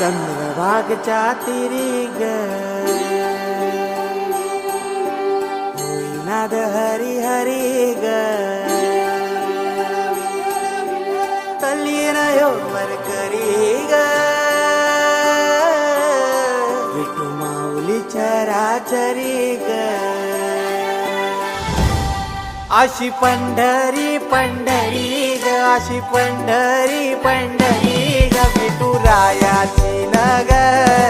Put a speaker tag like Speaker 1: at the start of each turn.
Speaker 1: चंद्रभागच्या तिरी ग हरी हरी ग तल्लीन यो करी ग विठू माऊली चराचरी ग अशी पंढरी पंढरी ग अशी पंढरी पंढरी. विठुरायाची नगरी. नगरी